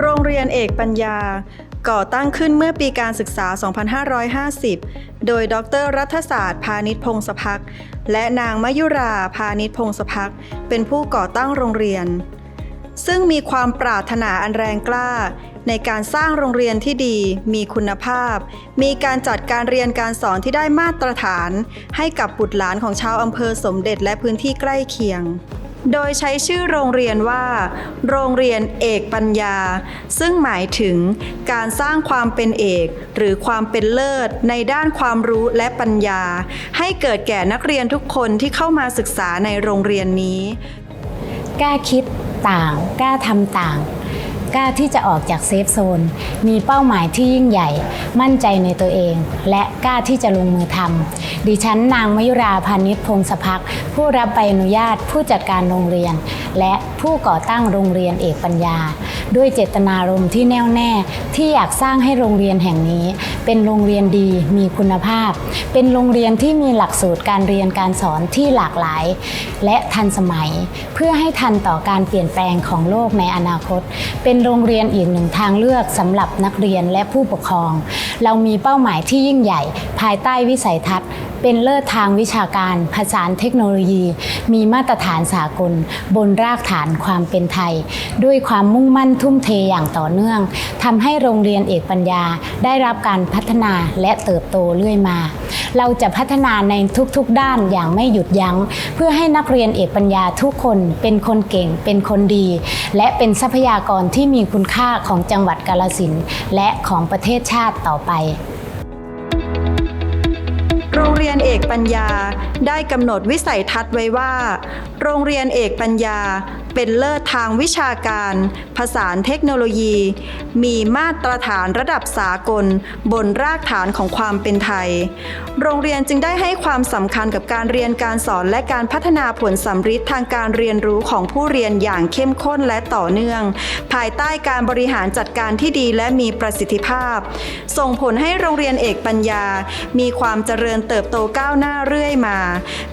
โรงเรียนเอกปัญญา ก่อตั้งขึ้นเมื่อปีการศึกษา 2550 โดยดรรัฐศาสตร์พาณิชพงศพักและนางมยุราพาณิชพงศพักเป็นผู้ก่อตั้งโรงเรียน ซึ่งมีความปรารถนาอันแรงกล้า ในการสร้างโรงเรียนที่ดี มีคุณภาพ มีการจัดการเรียนการสอนที่ได้มาตรฐาน ให้กับบุตรหลานของชาวอำเภอสมเด็จและพื้นที่ใกล้เคียงโดยใช้ชื่อโรงเรียนว่า โรงเรียนเอกปัญญา ซึ่งหมายถึงการสร้างความเป็นเอก หรือความเป็นเลิศ ในด้านความรู้และปัญญา ให้เกิดแก่นักเรียนทุกคนที่เข้ามาศึกษาในโรงเรียนนี้ กล้าคิด ต่าง กล้าทำต่าง กล้าที่จะออกจากเซฟโซน มีเป้าหมายที่ยิ่งใหญ่ มั่นใจในตัวเอง และกล้าที่จะลงมือทำดิฉันนางมยุราพานิชพงศพักผู้รับใบอนุญาตผู้จัดการโรงเรียน และผู้ก่อตั้งโรงเรียนเอกปัญญา ด้วยเจตนารมณ์ที่แน่วแน่ที่อยากสร้างให้โรงเรียนแห่งนี้ เป็นโรงเรียนดีมีคุณภาพ เป็นโรงเรียนที่มีหลักสูตรการเรียนการสอนที่หลากหลาย และทันสมัย เพื่อให้ทันต่อการเปลี่ยนแปลงของโลกในอนาคต เป็นโรงเรียนอีกหนึ่งทางเลือกสำหรับนักเรียนและผู้ปกครอง เรามีเป้าหมายที่ยิ่งใหญ่ ภายใต้วิสัยทัศน์ เป็นเลิศทางวิชาการผสานเทคโนโลยี มีมาตรฐานสากล บนรากฐานความเป็นไทย ด้วยความมุ่งมั่นทุ่มเทอย่างต่อเนื่องทำให้โรงเรียนเอกปัญญาได้รับการพัฒนาและเติบโตเรื่อยมา เราจะพัฒนาในทุกๆด้านอย่างไม่หยุดยัง้ง เพื่อให้นักเรียนเอกปัญญาทุกคนเป็นคนเก่ง เป็นคนดี และเป็นทรัพยากรที่มีคุณค่าของจังหวัดกาลสินและของประเทศชาติต่อไปโรงเรียนเอกปัญญาได้กำหนดวิสัยทัศน์ไว้ว่า โรงเรียนเอกปัญญา เป็นเลิศทางวิชาการ ผสานเทคโนโลยี มีมาตรฐานระดับสากล บนรากฐานของความเป็นไทย โรงเรียนจึงได้ให้ความสำคัญกับการเรียนการสอนและการพัฒนาผลสำฤทธิ์ทางการเรียนรู้ของผู้เรียนอย่างเข้มข้นและต่อเนื่อง ภายใต้การบริหารจัดการที่ดีและมีประสิทธิภาพ ส่งผลให้โรงเรียนเอกปัญญา มีความเจริญเติบโตก้าวหน้าเรื่อยมา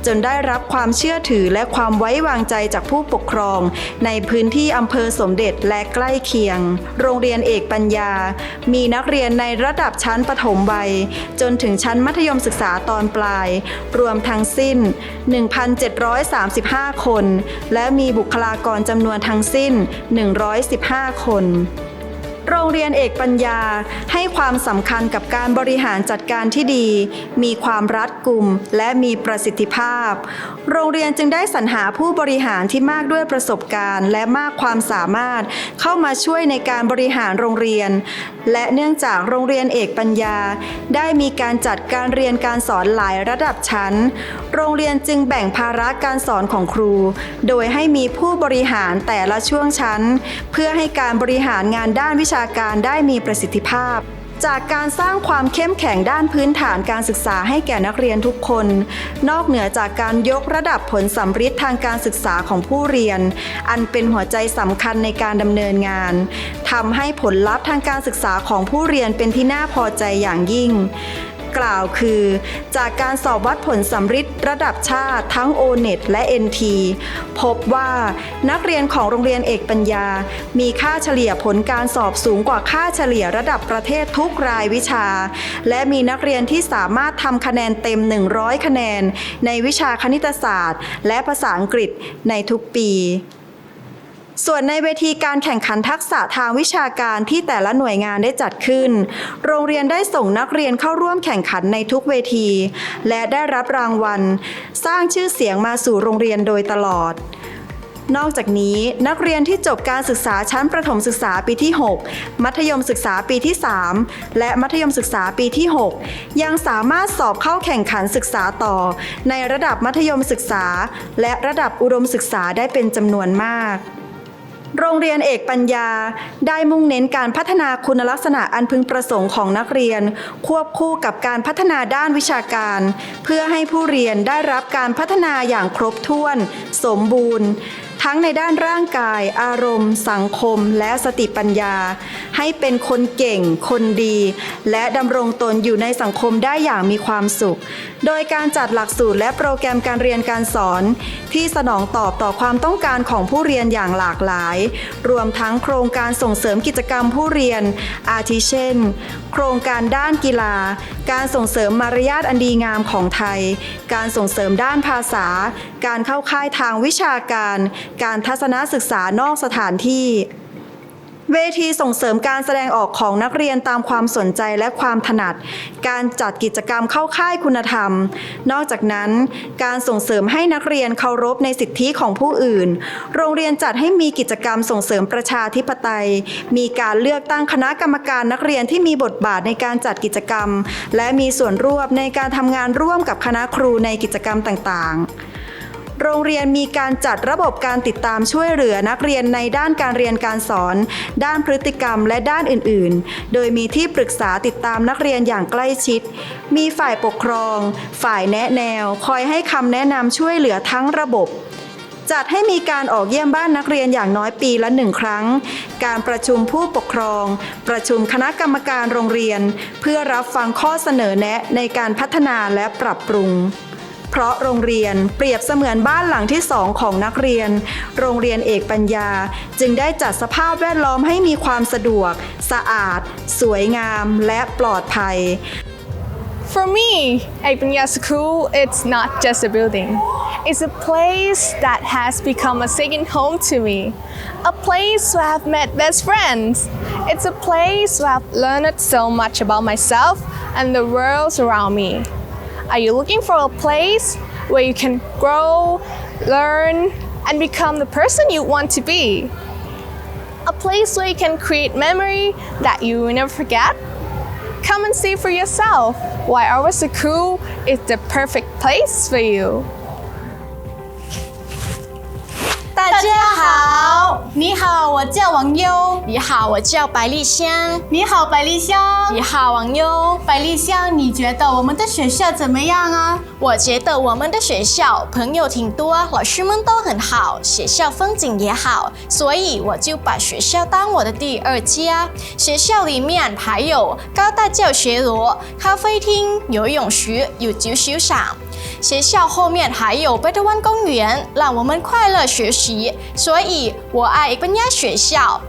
จนได้รับความเชื่อถือและความไว้วางใจจากผู้ปกครองในพื้นที่อำเภอสมเด็จและใกล้เคียง โรงเรียนเอกปัญญา มีนักเรียนในระดับชั้นประถมวัย จนถึงชั้นมัธยมศึกษาตอนปลาย รวมทั้งสิ้น 1,735 คน และมีบุคลากรจำนวนทั้งสิ้น 115 คน โรงเรียนเอกปัญญาให้ความสำคัญกับการบริหารจัดการที่ดี มีความรัดกุมและมีประสิทธิภาพ โรงเรียนจึงได้สรรหาผู้บริหารที่มากด้วยประสบการณ์ และมากความสามารถเข้ามาช่วยในการบริหารโรงเรียน และเนื่องจากโรงเรียนเอกปัญญา ได้มีการจัดการเรียนการสอนหลายระดับชั้น โรงเรียนจึงแบ่งภาระการสอนของครู โดยให้มีผู้บริหารแต่ละช่วงชั้น เพื่อให้การบริหารงานด้านวิชาาการได้มีประสิทธิภาพ จากการสร้างความเข้มแข็งด้านพื้นฐานการศึกษาให้แก่นักเรียนทุกคน นอกเหนือจากการยกระดับผลสัมฤทธิ์ทางการศึกษาของผู้เรียน อันเป็นหัวใจสำคัญในการดำเนินงานทำให้ผลลัพธ์ทางการศึกษาของผู้เรียนเป็นที่น่าพอใจอย่างยิ่ง กล่าวคือ จากการสอบวัดผลสัมฤทธิ์ระดับชาติทั้ง o n e t และ NT พบว่านักเรียนของโรงเรียนเอกปัญญา มีค่าเฉลี่ยผลการสอบสูงกว่าค่าเฉลี่ยระดับประเทศทุกรายวิชา และมีนักเรียนที่สามารถทำคะแนนเต็ม 100 คะแนน ในวิชาคณิตศาสตร์ และภาษาอังกฤษในทุกปี ส่วนในเวทีการแข่งขันทักษะทางวิชาการที่แต่ละหน่วยงานได้จัดขึ้น โรงเรียนได้ส่งนักเรียนเข้าร่วมแข่งขันในทุกเวที และได้รับรางวัล สร้างชื่อเสียงมาสู่โรงเรียนโดยตลอดนอกจากนี้นักเรียนที่จบการศึกษาชั้นประถมศึกษาปีที่ 6 มัธยมศึกษาปีที่ 3 และมัธยมศึกษาปีที่ 6 ยังสามารถสอบเข้าแข่งขันศึกษาต่อ ในระดับมัธยมศึกษา และระดับอุดมศึกษาได้เป็นจำนวนมาก โรงเรียนเอกปัญญา ได้มุ่งเน้นการพัฒนาคุณลักษณะอันพึงประสงค์ของนักเรียน ควบคู่กับการพัฒนาด้านวิชาการ เพื่อให้ผู้เรียนได้รับการพัฒนาอย่างครบถ้วน สมบูรณ์ ทั้งในด้านร่างกาย อารมณ์ สังคม และสติปัญญา ให้เป็นคนเก่ง คนดี และดำรงตนอยู่ในสังคมได้อย่างมีความสุข โดยการจัดหลักสูตรและโปรแกรมการเรียนการสอน ที่สนองตอบต่อความต้องการของผู้เรียนอย่างหลากหลาย รวมทั้งโครงการส่งเสริมกิจกรรมผู้เรียน อาทิเช่น โครงการด้านกีฬา การส่งเสริมมารยาทอันดีงามของไทย การส่งเสริมด้านภาษาการเข้าค่ายทางวิชาการ การทัศนศึกษานอกสถานที่เวทีส่งเสริมการแสดงออกของนักเรียนตามความสนใจและความถนัด การจัดกิจกรรมเข้าค่ายคุณธรรม นอกจากนั้น การส่งเสริมให้นักเรียนเคารพในสิทธิของผู้อื่น โรงเรียนจัดให้มีกิจกรรมส่งเสริมประชาธิปไตย มีการเลือกตั้งคณะกรรมการนักเรียนที่มีบทบาทในการจัดกิจกรรม และมีส่วนร่วมในการทำงานร่วมกับคณะครูในกิจกรรมต่างๆ โรงเรียนมีการจัดระบบการติดตามช่วยเหลือนักเรียนในด้านการเรียนการสอน ด้านพฤติกรรมและด้านอื่น ๆ โดยมีที่ปรึกษาติดตามนักเรียนอย่างใกล้ชิด มีฝ่ายปกครอง ฝ่ายแนะแนว คอยให้คำแนะนำช่วยเหลือทั้งระบบจัดให้มีการออกเยี่ยมบ้านนักเรียนอย่างน้อยปีละหนึ่งครั้ง การประชุมผู้ปกครอง ประชุมคณะกรรมการโรงเรียน เพื่อรับฟังข้อเสนอแนะในการพัฒนาและปรับปรุง เพราะโรงเรียนเปรียบเสมือนบ้านหลังที่สองของนักเรียน โรงเรียนเอกปัญญา จึงได้จัดสภาพแวดล้อมให้มีความสะดวก สะอาด สวยงาม และปลอดภัย For me, Agpanya School, it's not just a building. It's a place that has become a second home to me. A place where I've met best friends. It's a place where I've learned so much about myself and the world around me. Are you looking for a place where you can grow, learn, and become the person you want to be? A place where you can create memory that you will never forget? Come and see for yourself why our school is the perfect place for you. 你好，我叫王优。你好，我叫百丽香。你好，百丽香。你好，王优。百丽香，你觉得我们的学校怎么样啊？我觉得我们的学校朋友挺多，老师们都很好，学校风景也好，所以我就把学校当我的第二家。学校里面还有高大教学楼、咖啡厅、游泳池，有足球场。学校后面还有贝特湾公园，让我们快乐学习，所以我爱ปัญญา学校。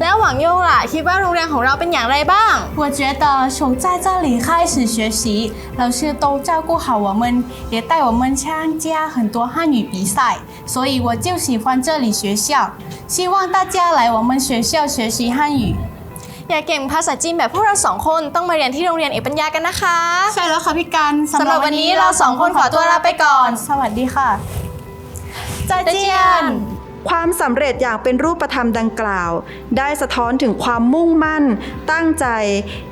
แล้วหวังโยงล่ะคิดว่าโรงเรียนของเราเป็นอย่างไรบ้าง 我觉得从在这里开始学习，老师都照顾好我们，也带我们参加很多汉语比赛，所以我就喜欢这里学校。希望大家来我们学校学习汉语。 อย่าเก่งภาษาจีนแบบพวกเราสองคนต้องมาเรียนที่โรงเรียนเอกปัญญากันนะคะ ใช่แล้วค่ะพี่กันสำหรับวันนี้เราสองคนขอตัวลาไปก่อน สวัสดีค่ะจ้าเจียน ความสำเร็จอย่างเป็นรูปธรรมดังกล่าว ได้สะท้อนถึงความมุ่งมั่น ตั้งใจ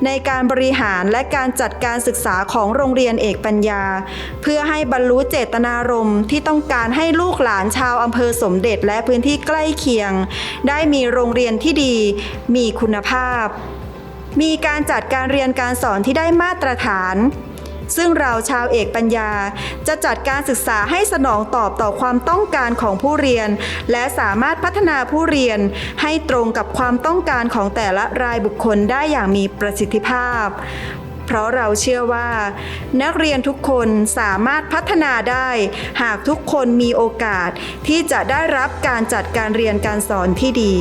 ในการบริหารและการจัดการศึกษาของโรงเรียนเอกปัญญา เพื่อให้บรรลุเจตนารมณ์ที่ต้องการให้ลูกหลานชาวอำเภอสมเด็จและพื้นที่ใกล้เคียง ได้มีโรงเรียนที่ดี มีคุณภาพ มีการจัดการเรียนการสอนที่ได้มาตรฐาน ซึ่งเราชาวเอกปัญญา จะจัดการศึกษาให้สนองตอบต่อความต้องการของผู้เรียน และสามารถพัฒนาผู้เรียนให้ตรงกับความต้องการของแต่ละรายบุคคลได้อย่างมีประสิทธิภาพเพราะเราเชื่อว่า นักเรียนทุกคนสามารถพัฒนาได้ หากทุกคนมีโอกาสที่จะได้รับการจัดการเรียนการสอนที่ดี